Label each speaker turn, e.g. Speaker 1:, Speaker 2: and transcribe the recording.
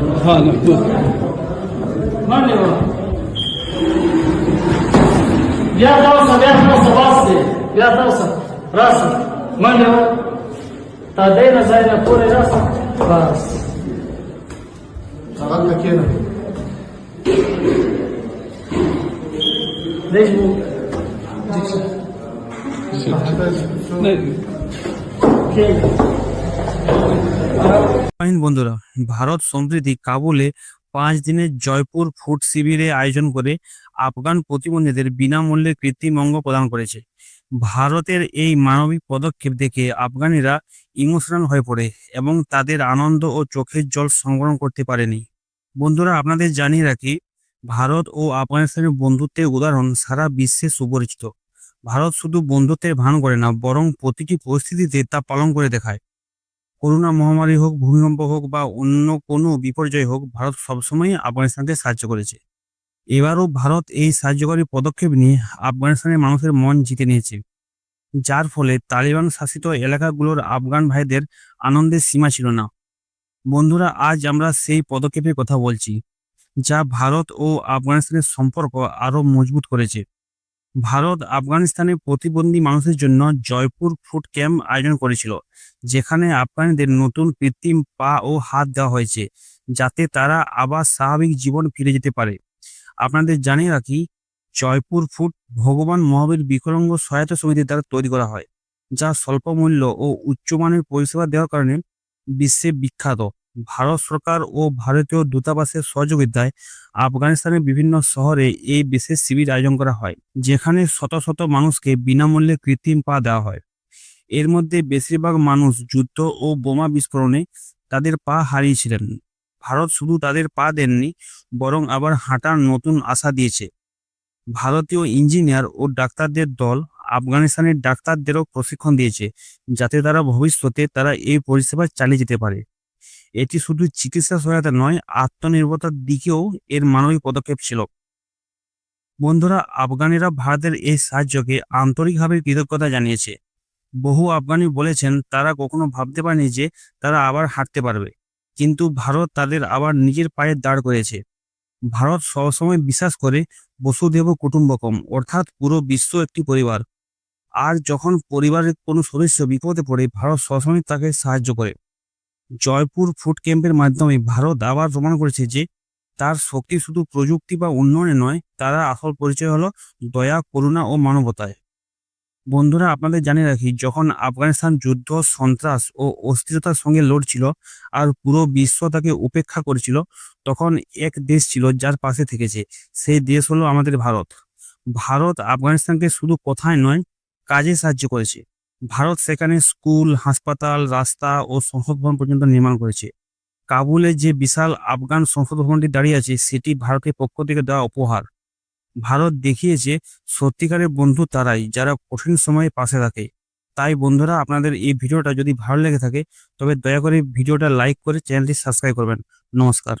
Speaker 1: Rola, Valeu. Biraz olsa, biraz olsa bastı. Biraz olsa. Rasa. Valeu. Tadena zaina pure rasa. Bas.
Speaker 2: Saran makina.
Speaker 1: Deixa
Speaker 3: eu...
Speaker 4: Deixa eu... Deixa eu... Deixa eu... Deixa eu... বন্ধুরা, ভারত সম্প্রতি কাবুলে পাঁচ দিনের Jaipur food শিবিরে আয়োজন করে আফগান প্রতিবন্ধীদের বিনামূল্যে কৃত্রিম অঙ্গ প্রদান করেছে। ভারতের এই মানবিক পদক্ষেপ দেখে আফগানিরা ইমোশনাল হয়ে পড়ে এবং তাদের আনন্দ ও চোখের জল সংবরণ করতে পারেনি। বন্ধুরা, আপনাদের জানিয়ে রাখি, ভারত ও আফগানিস্তানের বন্ধুত্বের উদাহরণ সারা বিশ্বে সুপরিচিত। ভারত শুধু বন্ধুত্বের ভান করে না, বরং প্রতিটি পরিস্থিতিতে তা পালন করে দেখায়। করোনা মহামারী হোক, ভূমিকম্প হোক বা অন্য কোনো বিপর্যয় হোক, ভারত সবসময় আফগানিস্তানকে সাহায্য করেছে। এবারও ভারত এই সাহায্যকারী পদক্ষেপ নিয়ে আফগানিস্তানের মানুষের মন জিতে নিয়েছে। যার ফলে তালিবান শাসিত এলাকাগুলোর আফগান ভাইদের আনন্দের সীমা ছিল না। বন্ধুরা, আজ আমরা সেই পদক্ষেপের কথা বলছি, যা ভারত ও আফগানিস্তানের সম্পর্ক আরও মজবুত করেছে। ভারত আফগানিস্তানের প্রতিবন্ধী মানুষের জন্য জয়পুর ফুড ক্যাম্প আয়োজন করেছিল, যেখানে আফগানিদের নতুন কৃত্রিম পা ও হাত দেওয়া হয়েছে, যাতে তারা আবার স্বাভাবিক জীবন ফিরে যেতে পারে। আপনাদের জানিয়ে রাখি, জয়পুর ফুড ভগবান মহাবীর বিকলঙ্গ সহায়তা সমিতি দ্বারা তৈরি করা হয়, যা স্বল্প মূল্য ও উচ্চমানের পরিষেবা দেওয়ার কারণে বিশ্বে বিখ্যাত। ভারত সরকার ও ভারতীয় দূতাবাসের সহযোগিতায় আফগানিস্তানের বিভিন্ন শহরে এই বিশেষ শিবির আয়োজন করা হয়, যেখানে শত শত মানুষকে বিনামূল্যে কৃত্রিম পা দেওয়া হয়। এর মধ্যে বেশিরভাগ মানুষ যুদ্ধ ও বোমা বিস্ফোরণে তাদের পা হারিয়েছিলেন। ভারত শুধু তাদের পা দেননি, বরং আবার হাঁটার নতুন আশা দিয়েছে। ভারতীয় ইঞ্জিনিয়ার ও ডাক্তারদের দল আফগানিস্তানের ডাক্তারদেরও প্রশিক্ষণ দিয়েছে, যাতে তারা ভবিষ্যতে তারা এই পরিষেবা চালিয়ে যেতে পারে। এটি শুধু চিকিৎসা সহায়তা নয়, আত্মনির্ভরতার দিকেও এর মানবিক পদক্ষেপ ছিল। বন্ধুরা, আফগানিরা ভারতের এই সাহায্যকে আন্তরিকভাবে কৃতজ্ঞতা জানিয়েছে। বহু আফগানি বলেছেন, তারা কখনো ভাবতে পারেনি যে তারা আবার হাঁটতে পারবে। কিন্তু ভারত তাদের আবার নিজের পায়ে দাঁড় করেছে। ভারত সবসময় বিশ্বাস করে, বসুদেব কুটুম্বকম, অর্থাৎ পুরো বিশ্ব একটি পরিবার। আর যখন পরিবারের কোনো সদস্য বিপদে পড়ে, ভারত সবসময় তাকে সাহায্য করে। জয়পুর ফুড ক্যাম্পের মাধ্যমে ভারত আবার প্রমাণ করেছে যে তার শক্তি শুধু প্রযুক্তি বা উন্নয়নে নয়, তারা আসল পরিচয় হলো দয়া, করুণা ও মানবতায়। বন্ধুরা, আপনাদের জানিয়ে রাখি, যখন আফগানিস্তান যুদ্ধ, সন্ত্রাস ও অস্থিরতার সঙ্গে লড়ছিল আর পুরো বিশ্ব তাকে উপেক্ষা করেছিল, তখন এক দেশ ছিল যার পাশে থেকেছে, সেই দেশ হলো আমাদের ভারত। ভারত আফগানিস্তানকে শুধু কথায় নয়, কাজে সাহায্য করেছে। ভারত সেখানে স্কুল, হাসপাতাল, রাস্তা ও সংসদ ভবন পর্যন্ত নির্মাণ করেছে। কাবুলে যে বিশাল আফগান সংসদ ভবনটি দাঁড়িয়ে আছে, সেটি ভারতের পক্ষ থেকে দেওয়া উপহার। ভারত দেখিয়েছে, সত্যিকারের বন্ধু তারাই, যারা কঠিন সময়ে পাশে থাকে। তাই বন্ধুরা, আপনাদের এই ভিডিওটা যদি ভালো লেগে থাকে, তবে দয়া করে ভিডিওটা লাইক করে চ্যানেলটি সাবস্ক্রাইব করবেন। নমস্কার।